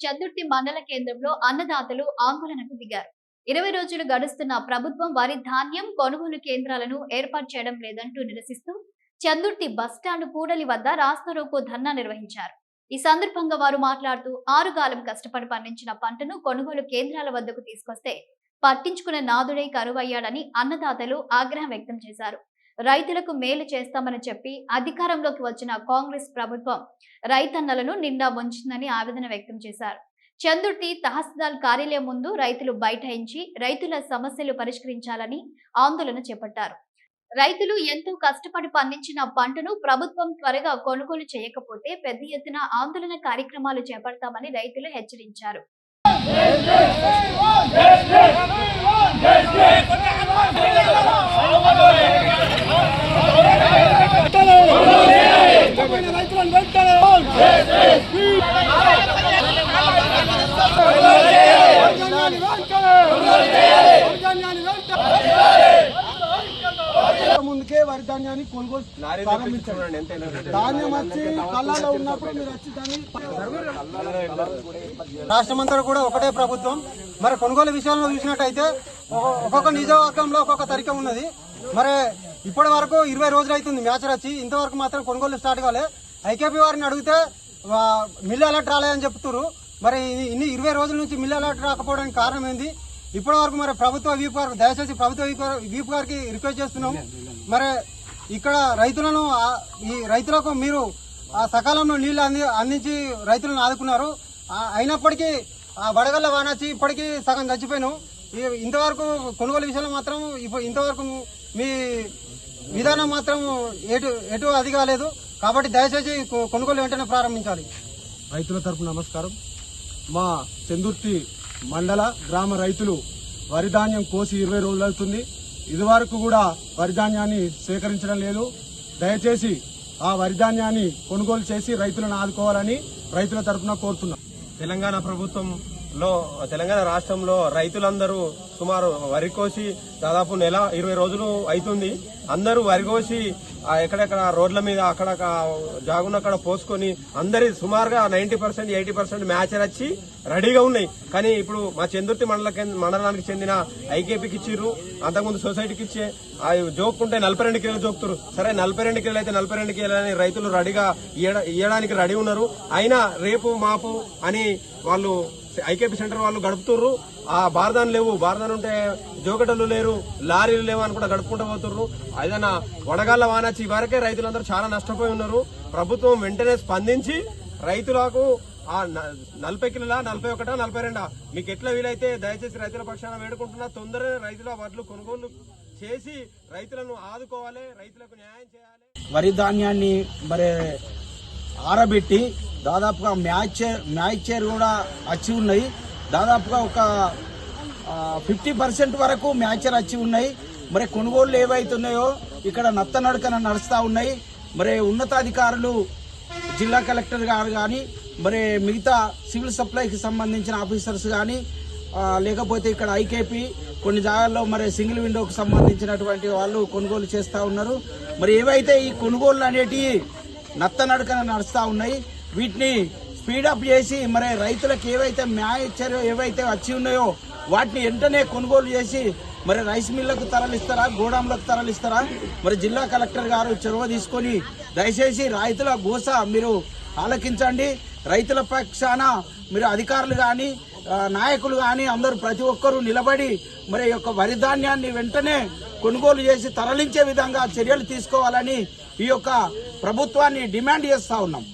చందుర్తి మండల కేంద్రంలో అన్నదాతలు ఆందోళనకు దిగారు. ఇరవై రోజులు గడుస్తున్న ప్రభుత్వం వారి ధాన్యం కొనుగోలు కేంద్రాలను ఏర్పాటు చేయడం లేదంటూ నిరసిస్తూ చందుర్తి బస్టాండ్ కూడలి వద్ద రాస్తారోకో ధర్నా నిర్వహించారు. ఈ సందర్భంగా వారు మాట్లాడుతూ ఆరుగాలం కష్టపడి పండించిన పంటను కొనుగోలు కేంద్రాల వద్దకు తీసుకొస్తే పట్టించుకున్న నాదుడై కరువయ్యాడని అన్నదాతలు ఆగ్రహం వ్యక్తం చేశారు. రైతులకు మేలు చేస్తామని చెప్పి అధికారంలోకి వచ్చిన కాంగ్రెస్ ప్రభుత్వం రైతన్నలను నిండా ఉంచిందని ఆవేదన వ్యక్తం చేశారు. చందుర్తి తహసీల్దార్ కార్యాలయం ముందు రైతులు బైఠాయించి రైతుల సమస్యలు పరిష్కరించాలని ఆందోళన చేపట్టారు. రైతులు ఎంతో కష్టపడి పండించిన పంటను ప్రభుత్వం త్వరగా కొనుగోలు చేయకపోతే పెద్ద ఎత్తున ఆందోళన కార్యక్రమాలు చేపడతామని రైతులు హెచ్చరించారు రైతులను వెంటనే వర్గాన్ని వెంటనే వర్గాన్ని వెంటనే ముందుకే వరి ధాన్యాన్ని కొనుగోలు ధాన్యం వచ్చి కళ్ళలో ఉన్నప్పుడు మీరు వచ్చి దాన్ని రాష్ట్రమంతా కూడా ఒకటే ప్రభుత్వం. మరి కొనుగోలు విషయంలో చూసినట్టయితే ఒక్కొక్క నియోజకవర్గంలో ఒక్కొక్క తరిక ఉన్నది. మరి ఇప్పటి వరకు ఇరవై రోజులు అవుతుంది మ్యాచ్ వచ్చి ఇంతవరకు మాత్రం కొనుగోలు స్టార్ట్ కాలే. ఐకేపీ వారిని అడిగితే మిల్లు అలర్ట్ రాలేదని చెప్తున్నారు మరి ఇన్ని- ఇరవై రోజుల నుంచి మిల్ అలర్ట్ రాకపోవడానికి కారణం ఏంది? ఇప్పటి వరకు మరి ప్రభుత్వ వీపు గారు దయచేసి ప్రభుత్వ వీపు గారికి రిక్వెస్ట్ చేస్తున్నాం. మరి ఇక్కడ రైతులను ఈ రైతులకు మీరు ఆ సకాలంలో నీళ్ళు అంది అందించి రైతులను ఆదుకున్నారు. అయినప్పటికీ ఆ వడగళ్ళ వానొచ్చి ఇప్పటికీ సగం చచ్చిపోయాను. ఇంతవరకు కొనుగోలు విషయంలో మాత్రం ఇప్పుడు ఇంతవరకు మీ విధానం మాత్రం ఎటు ఎటు అది కాలేదు కాబట్టి దయచేసి కొనుగోలు వెంటనే ప్రారంభించాలి. రైతుల తరపు నమస్కారం. మా చందుర్తి మండల గ్రామ రైతులు వరి ధాన్యం కోసి ఇరవై రోజులు అవుతుంది. ఇదివరకు కూడా వరి ధాన్యాన్ని సేకరించడం లేదు. దయచేసి ఆ వరి ధాన్యాన్ని కొనుగోలు చేసి రైతులను ఆదుకోవాలని రైతుల తరఫున కోరుతున్నాం. తెలంగాణ ప్రభుత్వంలో తెలంగాణ రాష్ట్రంలో రైతులందరూ సుమారు వరి కోసి దాదాపు నెల ఇరవై రోజులు అవుతుంది. అందరూ వరి కోసి ఎక్కడెక్కడ రోడ్ల మీద అక్కడ జాగునక్కడ పోసుకొని అందరి సుమారుగా నైన్టీ పర్సెంట్ ఎయిటీ పర్సెంట్ మ్యాచర్ వచ్చి రెడీగా ఉన్నాయి. కానీ ఇప్పుడు మా చందుర్తి మండల మండలానికి చెందిన ఐకేపీకి ఇచ్చిర్రు. అంతకుముందు సొసైటీకి ఇచ్చే ఆ జోక్కుంటే నలభై రెండు కిలోలు జోక్తురు సరే నలభై రెండు కిలోలు అయితే నలభై రెండు కిలోలు అని రైతులు రెడీగా ఇయ్యడానికి రెడీ ఉన్నారు. అయినా రేపు మాపు అని వాళ్ళు ఐకేపీ సెంటర్ వాళ్ళు గడుపుతుర్రు. ఆ బారదాన్ లేవు. బార్దాన్ ఉంటే జోకటలు లేరు. లారీలు లేవు అని కూడా గడుపుకుంటూ పోతుర్రు. ఏదైనా వడగాళ్ళ వానచ్చి వరకే రైతులందరూ చాలా నష్టపోయి ఉన్నారు. ప్రభుత్వం వెంటనే స్పందించి రైతులకు ఆ నలభై కిలోల నలభై ఒకటా నలభై రెండా? మీకు ఎట్లా వీలైతే దయచేసి రైతుల పక్షాన వేడుకుంటున్నా. తొందరగా రైతుల వడ్లు కొనుగోలు చేసి రైతులను ఆదుకోవాలి. రైతులకు న్యాయం చేయాలి. వరి ధాన్యాన్ని మరి ఆరబెట్టి దాదాపుగా మ్యాచర్ మ్యాచర్ కూడా వచ్చి ఉన్నాయి. దాదాపుగా ఒక ఫిఫ్టీ పర్సెంట్ వరకు మ్యాచర్ వచ్చి ఉన్నాయి. మరి కొనుగోళ్ళు ఏవైతున్నాయో ఇక్కడ నత్త నడకన నడుస్తూ ఉన్నాయి. మరి ఉన్నతాధికారులు జిల్లా కలెక్టర్ గారు కానీ మరి మిగతా సివిల్ సప్లైకి సంబంధించిన ఆఫీసర్స్ కానీ లేకపోతే ఇక్కడ ఐకేపీ కొన్ని జాగాల్లో మరి సింగిల్ విండోకి సంబంధించినటువంటి వాళ్ళు కొనుగోలు చేస్తూ ఉన్నారు. మరి ఏవైతే ఈ కొనుగోళ్ళు అనేటివి నత్తనడకన నడుస్తూ ఉన్నాయి. వీటిని స్పీడప్ చేసి మరి రైతులకు ఏవైతే మ్యాచర్ ఏవైతే వచ్చి ఉన్నాయో వాటిని వెంటనే కొనుగోలు చేసి మరి రైస్ మిల్లకు తరలిస్తారా గోడాంలకు తరలిస్తారా? మరి జిల్లా కలెక్టర్ గారు చొరవ తీసుకొని దయచేసి రైతుల గోస మీరు ఆలకించండి. రైతుల పక్షాన మీరు అధికారులు కానీ నాయకులు కానీ అందరూ ప్రతి ఒక్కరూ నిలబడి మరి యొక్క వరి ధాన్యాన్ని వెంటనే కొనుగోలు చేసి తరలించే విధంగా చర్యలు తీసుకోవాలని ఈ యొక్క ప్రభుత్వాన్ని డిమాండ్ చేస్తా ఉన్నాం.